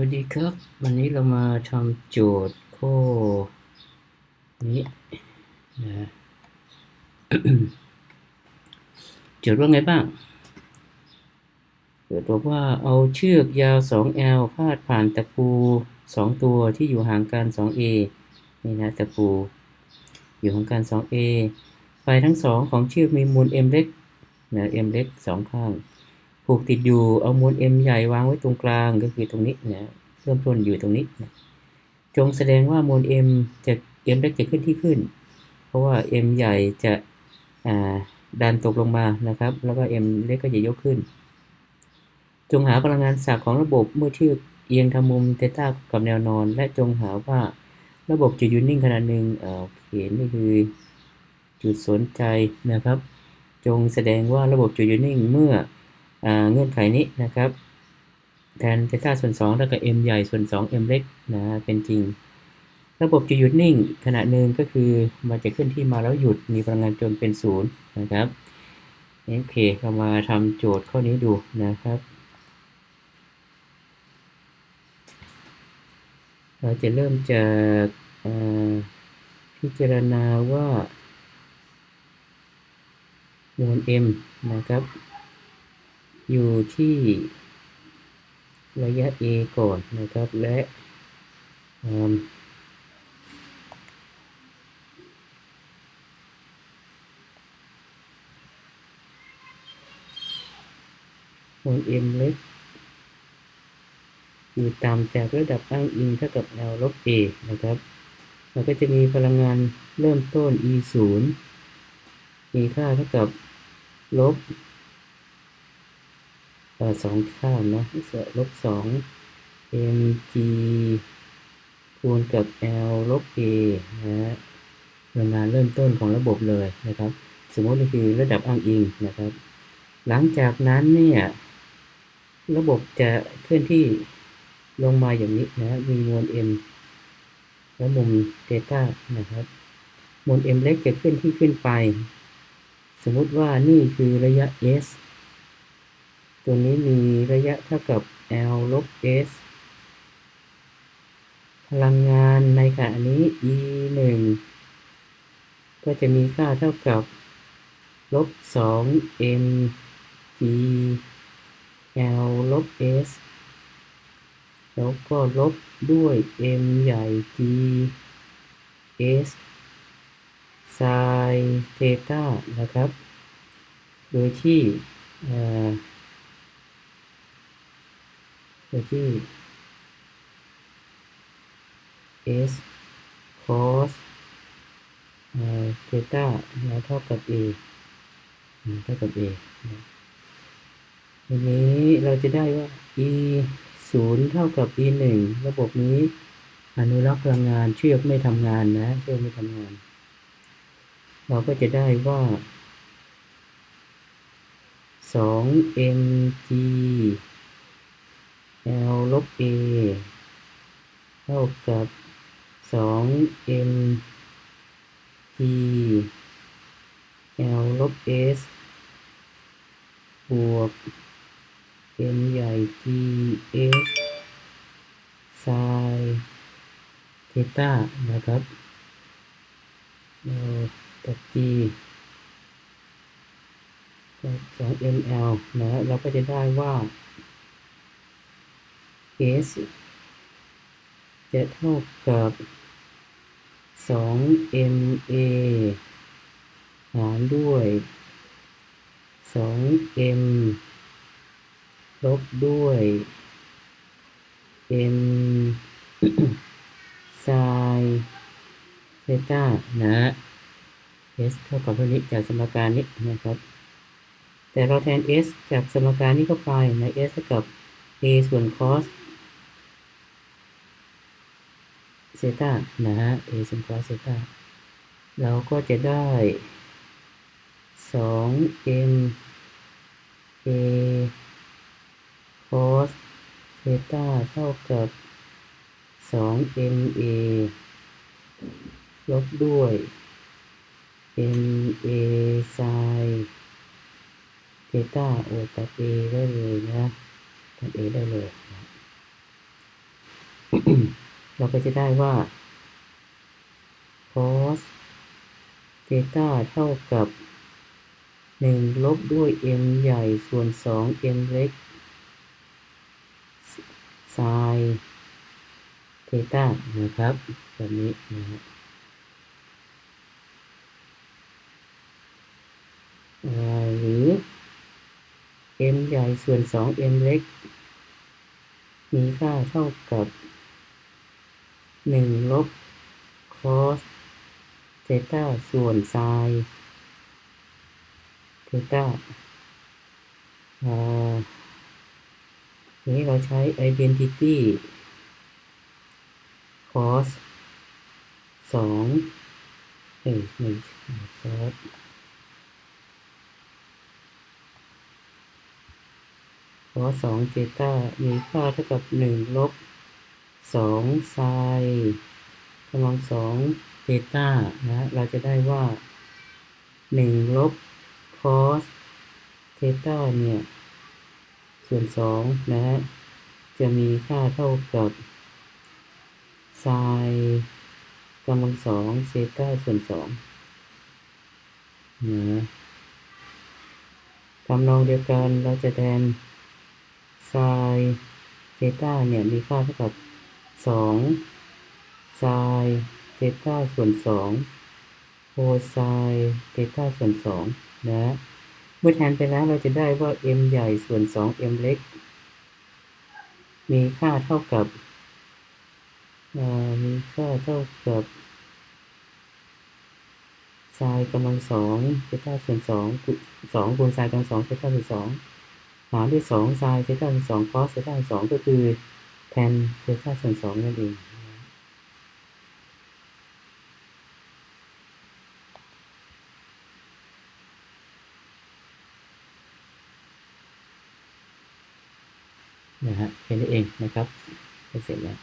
วัสดีครับ วันนี้เรามาทำโจทย์ข้อนี้นะโจทย์ว่าไงบ้างโจทย์บอกว่าเอาเชือกยาว 2L พาดผ่านตะปู 2 ตัวที่อยู่ห่างกัน 2A นี่นะตะปู อยู่ห่างกัน 2A ปลายทั้งสองของเชือกมีมวล M เล็กนะ M เล็กสองข้าง ผูกติดอยู่เอามวล M ใหญ่วางไว้ตรงกลางก็คือตรงนี้นะเริ่มต้นอยู่ตรงนี้นะจงแสดงว่ามวล M จะ M เล็กจะขึ้นที่ขึ้น เพราะว่า M ใหญ่จะดันตกลงมานะครับ แล้วก็ M เล็กก็จะยกขึ้น จงหาพลังงานศักของระบบเมื่อเชือกเอียงทำมุมเทต้ากับแนวนอน และจงหาว่าระบบจะยู่นิ่งขนาดหนึ่งโอเคนี่คือจุดสนใจนะครับ จงแสดงว่าระบบจะยู่นิ่งเมื่อ เงื่อนไขนี้นะครับ แทนเทต้าส่วน2แล้วก็ m ใหญ่ส่วน 2 m เล็กนะเป็นจริง ระบบจะหยุดนิ่งขณะหนึ่งก็คือมันจะขึ้นที่มาแล้วหยุดมีพลังงานจนเป็นศูนย์นะครับโอเคเรามาทำโจทย์ข้อนี้ดูนะครับ เราจะเริ่มจากพิจารณาว่ามวล m นะครับ อยู่ที่ระยะ a ก่อนนะครับ และมวล m เล็กอยู่ต่ำจากระดับอ้างอิงเท่ากับ l ลบ a นะครับเราก็จะมีพลังงานเริ่มต้น e 0มีค่าเท่ากับลบ สองข้างเนาะลบสอง mg คูณกับ l ลบ a นะฮะพลังงานเริ่มต้นของระบบเลยนะครับ สมมติคือระดับอ้างอิงนะครับ หลังจากนั้นเนี่ยระบบจะเคลื่อนที่ลงมาอย่างนี้นะมีมวล m และมุมเทต้านะครับมวล m เล็กจะเคลื่อนที่ขึ้นไป สมมติว่านี่คือระยะ s ตัวนี้มีระยะเท่ากับ L ลบ S พลังงานในขณะนี้ E 1ก็จะมีค่าเท่ากับ ลบ2 M G L ลบ S แล้วก็ลบด้วย M ใหญ่ G S ไซเทต้านะครับ โดยที่ โดยที่ s cos เทต้าเท่ากับ a เท่ากับ a ทีนี้เราจะได้ว่า e 0เท่ากับ e 1ระบบนี้อนุรักษ์พลังงานเชือกไม่ทำงานนะเชือกไม่ทำงาน เราก็จะได้ว่า 2 mg l ลบ a เท่ากับ2 m g l ลบ s บวก m ใหญ่ g s ไซเทต้านะครับเรากับ g กับ 2 ml นะเราก็จะได้ว่า s จะเท่ากับ 2ma หารด้วย 2m ลบด้วย m ไซเทต้านะ s เท่ากับเท่านี้จากสมการนี้นะครับ แต่เราแทน s จากสมการนี้เข้าไปใน s เท่ากับ a ส่วน cos เซต้านะฮะ a ส่วน cos เซต้าเราก็จะได้2 m a cos เซต้าเท่ากับ2 m a ลบด้วย m a sin เทต้าโอตัด a ได้เลยนะตัด a ได้เลยนะ เราก็จะได้ว่า cos เ h ต้าเท่ากับหนึ่งลบด้วย m ใหญ่ส่วนสอง m เล็ก sin เ h ต้านะครับ แบบนี้นะฮะอ่าหรือ m ใหญ่ส่วนสอง m เล็ก มีค่าเท่ากับ หนึ่งลบ cos เ h ต้าส่วน sin เ h ต้าอ่าทีนี้เราใช้ identity cos สองเอ้ยไม่ cos cos สองเ h ต้ามีค่าเท่ากับหนึ่งลบ สอง sin กำลังสองเ h ต้านะเราจะได้ว่าหนึ่งลบ cos เ h ต้าเนี่ย ส่วนสองนะฮะจะมีค่าเท่ากับ sin กำลังสองเซต้าส่วนสองนะทำนองเดียวกันเราจะแทน sin เซต้าเนี่ยมีค่าเท่ากับ สอง sin เซต้าส่วนสองโค sin เซต้าส่วนสองนะ เมื่อแทนไปแล้วเราจะได้ว่า m ใหญ่ส่วนสอง m เล็ก มีค่าเท่ากับมีค่าเท่ากับไซน์กำลังสองเซต้าส่วนสองสองคูณไซน์กำลังสองเซต้าส่วนสองหารด้วยสองไซน์เซต้าส่วนสองคอสเซต้าส่วนสองก็คือ แทนเซต้าส่วนสองนั่นเองนะฮะเป็นเองนะครับเสร็จแล้ว